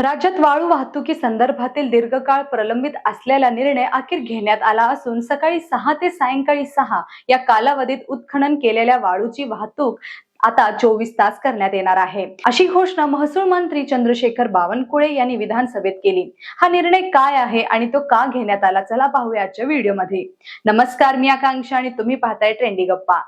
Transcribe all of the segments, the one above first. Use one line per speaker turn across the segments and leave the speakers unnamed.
राज्यात वाळू वाहतुकी संदर्भातील दीर्घकाळ प्रलंबित असलेला निर्णय अखेर घेण्यात आला असून सकाळी सहा ते सायंकाळी सहा या कालावधीत उत्खनन केलेल्या वाळूची वाहतूक आता चोवीस तास करण्यात येणार आहे. अशी घोषणा महसूल मंत्री चंद्रशेखर बावनकुळे यांनी विधानसभेत केली. हा निर्णय काय आहे आणि तो का घेण्यात आला चला पाहूया आजच्या व्हिडिओमध्ये. नमस्कार मी आकांक्षा आणि तुम्ही पाहताय ट्रेंडी गप्पा.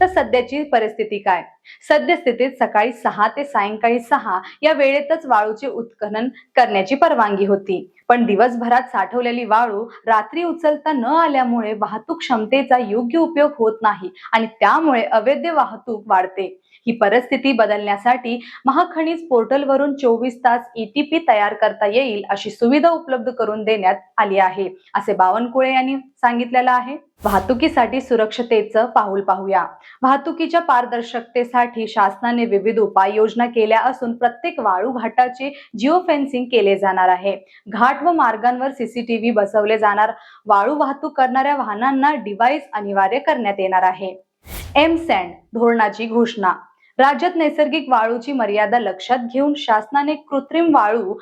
तर सध्याची परिस्थिती काय? सद्यस्थितीत सकाळी सहा ते सायंकाळी सहा या वेळेतच वाळूचे उत्खनन करण्याची परवानगी होती. पण दिवसभरात साठवलेली वाळू रात्री उचलता न आल्यामुळे वाहतूक क्षमतेचा योग्य उपयोग होत नाही आणि त्यामुळे अवैध वाहतूक वाढते. ही परिस्थिती बदलण्यासाठी महाखनिज पोर्टलवरून चोवीस तास ईटीपी तयार करता येईल अशी सुविधा उपलब्ध करून देण्यात आली आहे असे बावनकुळे यांनी सांगितलेलं आहे. वाहतुकीसाठी सुरक्षतेचं पाऊल पाहूया. वाहतुकीच्या पारदर्शकतेसाठी शासनाने विविध उपाययोजना केल्या असून प्रत्येक वाळू घाटाचे जिओ फेन्सिंग केले जाणार आहे. घाट व मार्गांवर सीसीटीव्ही बसवले जाणार. वाळू वाहतूक करणाऱ्या वाहनांना डिव्हाइस अनिवार्य करण्यात येणार आहे. एम सँड धोरणाची घोषणा. राज्यात नैसर्गिक वाळूची मर्यादा लक्षात घेऊन शासनाने कृत्रिम वाळू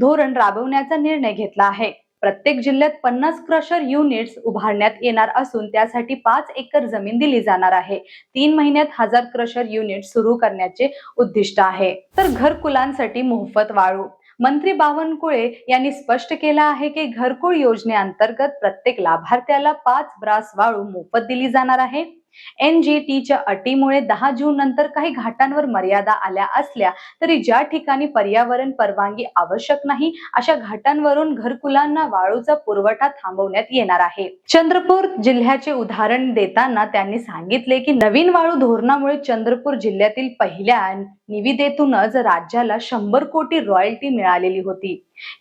धोरण राबवण्याचा निर्णय घेतला आहे. प्रत्येक जिल्ह्यात पन्नास क्रशर युनिट्स उभारण्यात येणार असून त्यासाठी पाच एकर जमीन दिली जाणार आहे. तीन महिन्यात हजार क्रशर युनिट सुरू करण्याचे उद्दिष्ट आहे. तर घरकुलांसाठी मोफत वाळू. मंत्री बावनकुळे यांनी स्पष्ट केलं आहे की घरकुल योजनेअंतर्गत प्रत्येक लाभार्थ्याला पाच ब्रास वाळू मोफत दिली जाणार आहे. एनजीटीच्या अटीमुळे दहा जून नंतर काही घाटांवर मर्यादा आल्या असल्या तरी ज्या ठिकाणी पर्यावरण परवानगी आवश्यक नाही अशा घाटांवरून घरकुलांना वाळूचा पुरवठा थांबवण्यात येणार आहे. चंद्रपूर जिल्ह्याचे उदाहरण देताना त्यांनी सांगितले की नवीन वाळू धोरणामुळे चंद्रपूर जिल्ह्यातील पहिल्या निविदेतूनच राज्याला शंभर कोटी रॉयल्टी मिळालेली होती.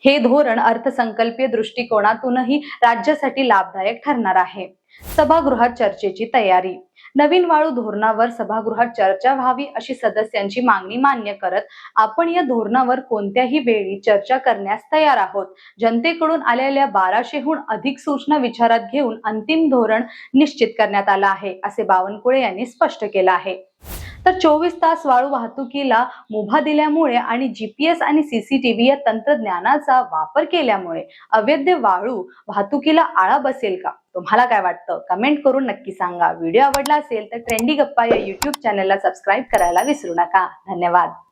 हे धोरण अर्थसंकल्पीय दृष्टिकोनातूनही राज्यासाठी लाभदायक ठरणार आहे. सभागृहात चर्चेची तयारी. नवीन वाळू धोरणावर सभागृहात चर्चा व्हावी अशी सदस्यांची मागणी मान्य करत आपण या धोरणावर कोणत्याही वेळी चर्चा करण्यास तयार आहोत. जनतेकडून आलेल्या बाराशेहून अधिक सूचना विचारात घेऊन अंतिम धोरण निश्चित करण्यात आलं आहे असे बावनकुळे यांनी स्पष्ट केलं आहे. तर चोवीस तास वाळू वाहतुकीला मुभा दिल्यामुळे आणि जीपीएस आणि सीसीटीव्ही या तंत्रज्ञानाचा वापर केल्यामुळे अवैध वाळू वाहतुकीला आळा बसेल का? तुम्हाला काय वाटतं? कमेंट करून नक्की सांगा. व्हिडिओ आवडला असेल तर ट्रेंडी गप्पा या युट्यूब चॅनलला सबस्क्राईब करायला विसरू नका. धन्यवाद.